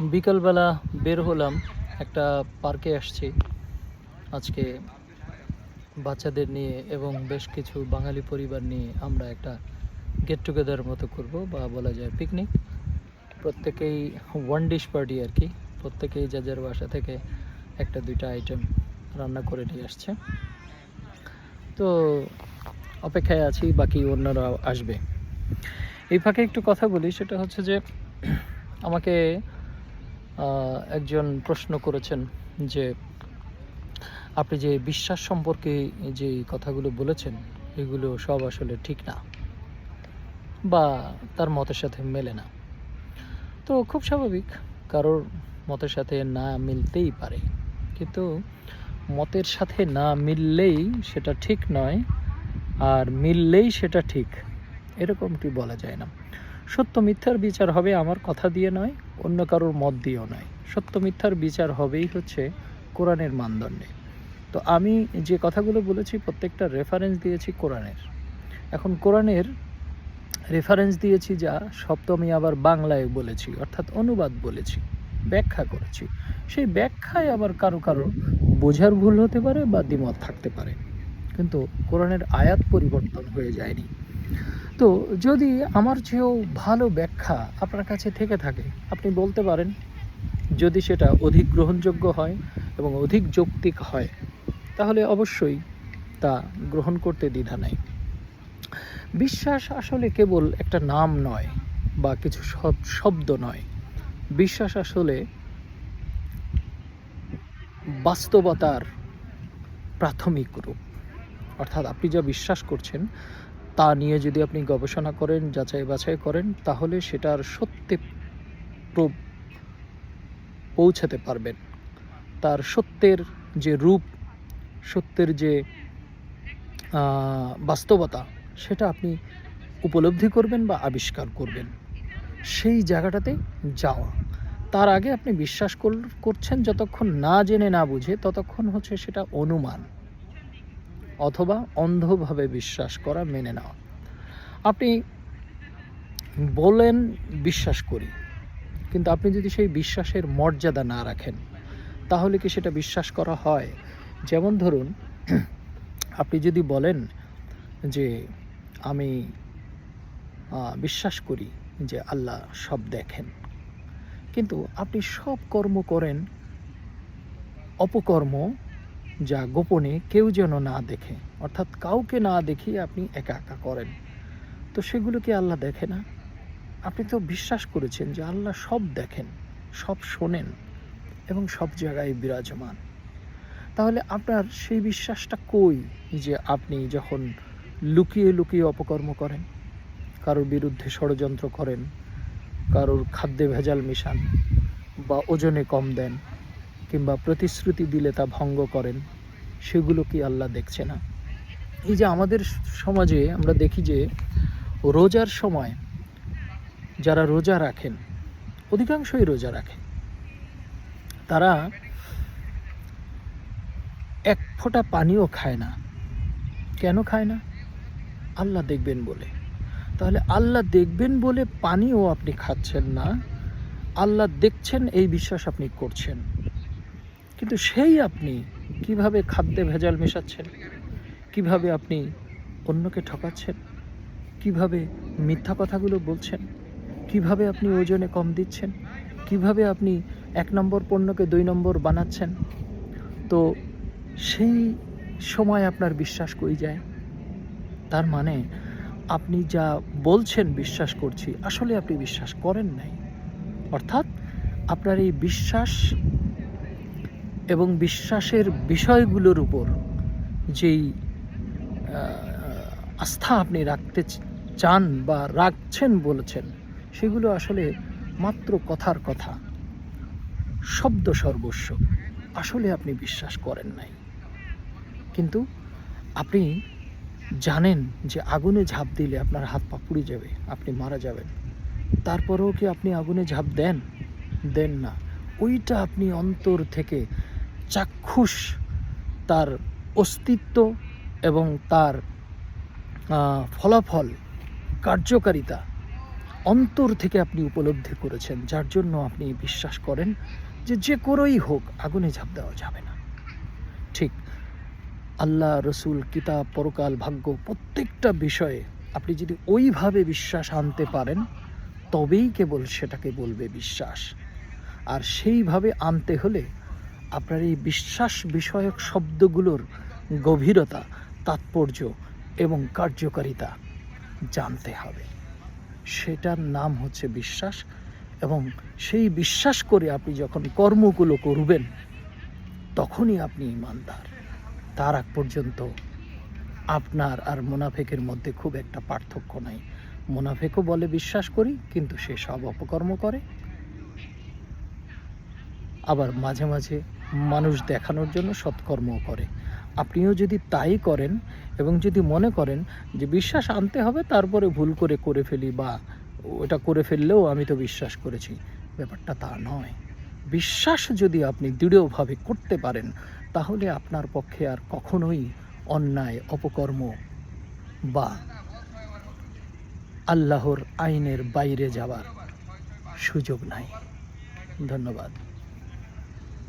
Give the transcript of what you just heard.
বিকালবেলা বের হলাম, একটা পার্কে আসছি। আজকে বাচ্চাদের নিয়ে এবং বেশ কিছু বাঙালি পরিবার নিয়ে আমরা একটা গেট টুগেদার মতো করব বা বলা যায় পিকনিক প্রত্যেকেই ওয়ান ডিশ পার্টি আর কি। প্রত্যেকেই যার যার বাসা থেকে একটা দুইটা আইটেম রান্না করে নিয়ে আসছে। তো অপেক্ষায় আছি, বাকি অন্যরা আসবে। এই ফাঁকে একটু কথা বলি, সেটা হচ্ছে যে আমাকে একজন প্রশ্ন করেছেন যে আপনি যে বিশ্বাস সম্পর্কে যে কথাগুলো বলেছেন, এগুলো সব আসলে ঠিক না বা তার মতের সাথে মেলে না। তো খুব স্বাভাবিক, কারোর মতের সাথে না মিলতেই পারে। কিন্তু মতের সাথে না মিললেই সেটা ঠিক নয়, আর মিললেই সেটা ঠিক, এরকমটি বলা যায় না। সত্য মিথ্যার বিচার হবে আমার কথা দিয়ে নয়, অন্য কারোর মত দিয়েও নয়। সত্য মিথ্যার বিচার হবেই হচ্ছে কোরআনের মানদণ্ডে। তো আমি যে কথাগুলো বলেছি, প্রত্যেকটা রেফারেন্স দিয়েছি কোরআনের। এখন কোরআনের রেফারেন্স দিয়েছি যা শব্দ আমি আবার বাংলায় বলেছি, অর্থাৎ অনুবাদ বলেছি, ব্যাখ্যা করেছি। সেই ব্যাখ্যায় আবার কারও কারও বোঝার ভুল হতে পারে বা দ্বিমত থাকতে পারে। কিন্তু কোরআনের আয়াত পরিবর্তন হয়ে যায়নি। তো যদি আমার চেয়েও ভালো ব্যাখ্যা আপনার কাছে থেকে থাকে, আপনি বলতে পারেন, যদি সেটা অধিক গ্রহণযোগ্য হয় এবং অধিক যৌক্তিক হয়, তাহলে অবশ্যই তা গ্রহণ করতে দ্বিধা নাই। বিশ্বাস আসলে কেবল একটা নাম নয় বা কিছু শব- শব্দ নয়। বিশ্বাস আসলে বাস্তবতার প্রাথমিক রূপ। অর্থাৎ আপনি যা বিশ্বাস করছেন তা নিয়ে যদি আপনি গবেষণা করেন, যাচাই বাছাই করেন, তাহলে সেটার সত্যে পৌঁছাতে পারবেন। তার সত্যের যে রূপ, সত্যের যে বাস্তবতা, সেটা আপনি উপলব্ধি করবেন বা আবিষ্কার করবেন। সেই জায়গাটাতে যাওয়া। তার আগে আপনি বিশ্বাস কর- করছেন, যতক্ষণ না জেনে না বুঝে, ততক্ষণ হচ্ছে সেটা অনুমান। অথবা অন্ধভাবে বিশ্বাস করা মেনে নেওয়া। আপনি বলেন, বিশ্বাস করি। কিন্তু আপনি যদি সেই বিশ্বাসের মর্যাদা না রাখেন, তাহলে কি সেটা বিশ্বাস করা হয়? যেমন ধরুন, আপনি যদি বলেন যে, আমি বিশ্বাস করি যে আল্লাহ সব দেখেন। কিন্তু আপনি সব কর্ম করেন, অপকর্ম যা গোপনে কেউ যেন না দেখে, অর্থাৎ কাউকে না দেখিয়ে আপনি একা একা করেন। তো সেগুলো কি আল্লাহ দেখে না? আপনি তো বিশ্বাস করেছেন যে আল্লাহ সব দেখেন, সব শোনেন এবং সব জায়গায় বিরাজমান। তাহলে আপনার সেই বিশ্বাসটা কই যে আপনি যখন লুকিয়ে লুকিয়ে অপকর্ম করেন, কারোর বিরুদ্ধে ষড়যন্ত্র করেন, কারোর খাদ্যে ভেজাল মিশান বা ওজনে কম দেন কিংবা প্রতিশ্রুতি দিলে তা ভঙ্গ করেন, সেগুলো কি আল্লাহ দেখছে না? এই যে আমাদের সমাজে আমরা দেখি যে রোজার সময় যারা রোজা রাখেন, অধিকাংশই রোজা রাখেন তারা এক ফোঁটা পানিও খায় না। কেন খায় না? আল্লাহ দেখবেন বলে। তাহলে আল্লাহ দেখবেন বলে পানিও আপনি খাচ্ছেন না, আল্লাহ দেখছেন এই বিশ্বাস আপনি করছেন। কিন্তু সেই আপনি কীভাবে খাদ্যে ভেজাল মেশাচ্ছেন? কীভাবে আপনি অন্যকে ঠকাচ্ছেন? কীভাবে মিথ্যা কথাগুলো বলছেন? কীভাবে আপনি ওজনে কম দিচ্ছেন? কীভাবে আপনি এক নম্বর পণ্যকে দুই নম্বর বানাচ্ছেন? তো সেই সময় আপনার বিশ্বাস কই যায়? তার মানে আপনি যা বলছেন বিশ্বাস করছি, আসলে আপনি বিশ্বাস করেন নাই। অর্থাৎ আপনার এই বিশ্বাস এবং বিশ্বাসের বিষয়গুলোর উপর যেই আস্থা আপনি রাখতে চান বা রাখছেন বলেছেন, সেগুলো আসলে মাত্র কথার কথা। শব্দ সর্বস্ব। আসলে আপনি বিশ্বাস করেন নাই। কিন্তু আপনি জানেন যে আগুনে ঝাঁপ দিলে আপনার হাত পা পুড়ে যাবে, আপনি মারা যাবেন। তারপরেও কি আপনি আগুনে ঝাঁপ দেন? দেন না। ওইটা আপনি অন্তর থেকে চাক্ষুষ, তার অস্তিত্ব এবং তার ফলাফল, কার্যকারিতা অন্তর থেকে আপনি উপলব্ধি করেছেন। যার জন্য আপনি বিশ্বাস করেন যে যে করেই হোক আগুনে ঝাঁপ দেওয়া যাবে না। ঠিক, আল্লাহ, রসুল, কিতাব, পরকাল, ভাগ্য প্রত্যেকটা বিষয়ে আপনি যদি ওইভাবে বিশ্বাস আনতে পারেন, তবেই কেবল সেটাকে বলবে বিশ্বাস। আর সেইভাবে আনতে হলে আপনার এই বিশ্বাস বিষয়ক শব্দগুলোর গভীরতা, তাৎপর্য এবং কার্যকারিতা জানতে হবে। সেটার নাম হচ্ছে বিশ্বাস এবং সেই বিশ্বাস করে আপনি যখন কর্মগুলো করবেন, তখনই আপনি ইমানদার। তার আগ পর্যন্ত আপনার আর মুনাফেকের মধ্যে খুব একটা পার্থক্য নাই। মুনাফেকও বলে বিশ্বাস করি, কিন্তু সে সব অপকর্ম করে। আবার মাঝে মাঝে মানুষ দেখানোর জন্য সৎকর্মও করে। আপনিও যদি তাই করেন এবং যদি মনে করেন যে বিশ্বাস আনতে হবে, তারপরে ভুল করে করে ফেলি বা ওটা করে ফেললেও আমি তো বিশ্বাস করেছি। ব্যাপারটা তা নয়। বিশ্বাস যদি আপনি দৃঢ়ভাবে করতে পারেন, তাহলে আপনার পক্ষে আর কখনোই অন্যায়, অপকর্ম বা আল্লাহর আইনের বাইরে যাওয়ার সুযোগ নাই। ধন্যবাদ।